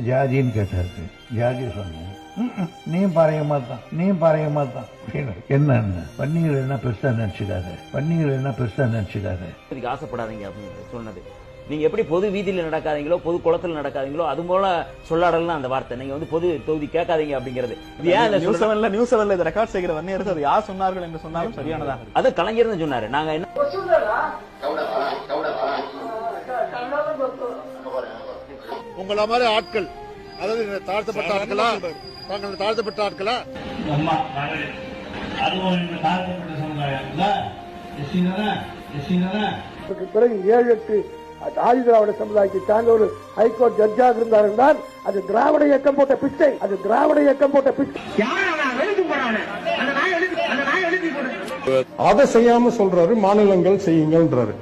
ஜாதின்னு கேட்டாரு. ஜாதி சொன்னேன். "ம்ம், நீயும் பாறையமா தான். நீயும் பாறையமா தான். என்னன்னு பன்னீர் என்ன பெருசா நினைச்சுக்காத? பன்னீர் என்ன பெருசா நினைச்சுக்காத? இதுக்கு ஆசைப்படாதீங்க அப்படின்னு சொன்னது. நீங்க எப்படி பொது வீதியில நடக்காதீங்களோ பொது குளத்துல நடக்காதீங்களோ அது போல சொல்லாடலாம் அந்த வார்த்தை. நீங்க வந்து பொது தொகுதி கேட்காதீங்க அப்படிங்கிறது. இது ஏன் நியூஸ்? செவன்ல நியூஸ் செவன்ல இதை ரெக்கார்ட் செய்கிற வன்னியரசு அது யார் சொன்னார்கள் என்று சொன்னாலும் சரியானதா? அது கலைஞர் சொன்னாரு. நாங்க என்ன உங்கள மாதிரி ஆட்கள். அதாவது இந்த தாழ்த்தப்பட்ட ஆட்களா? தாங்கள் தாழ்த்தப்பட்ட ஆட்களா? அம்மா அதுவும் தாழ்த்தப்பட்ட பிறகு ஏழு எட்டு ஆதி திராவிட சமுதாயத்தை சார்ந்த ஒரு ஹைகோர்ட் ஜட்ஜாக இருந்தார் என்றால் அது திராவிட இயக்கம் போட்ட பிச்சை. அது திராவிட இயக்கம் போட்ட பிச்சை. அதை செய்யாம சொல்றாரு மாநிலங்கள் செய்யுங்கன்றாரு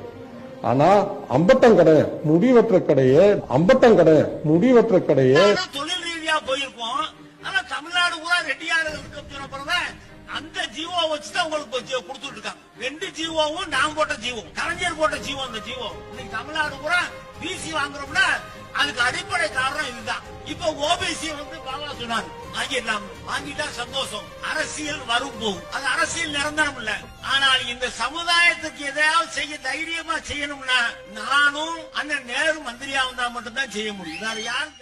ஆனா அம்பட்டம் கடை முடிவற்ற கடையே அம்பட்டம் கடை முடிவற்ற கடையே. தொழில் ரீதியா போயிருக்கோம். ஆனா தமிழ்நாடு பூரா ரெட்டியார் ஜீவோ வச்சுதான் உங்களுக்கு கொடுத்துட்டு இருக்காங்க ரெண்டு ஜீவோவும் நான் போட்ட ஜீவம். கலைஞர் போட்ட ஜீவம் அந்த ஜீவம். இன்னைக்கு தமிழ்நாடு பூரா பிசி வாங்குறோம்னா அதுக்கு அடிப்படை காரணம் இதுதான். இப்ப ஓபிசி வந்து பாபா சொன்னார் வாங்கிடலாம் வாங்கிட்டா சந்தோஷம். அரசியல் வரும் போகும் அது அரசியல் நிரந்தரம் இல்ல. ஆனால் இந்த சமுதாயத்துக்கு எதையாவது செய்ய தைரியமா செய்யணும்னா நானும் அண்ணன் நேரு மந்திரியா வந்தா மட்டும்தான் செய்ய முடியும். வேற யாரும்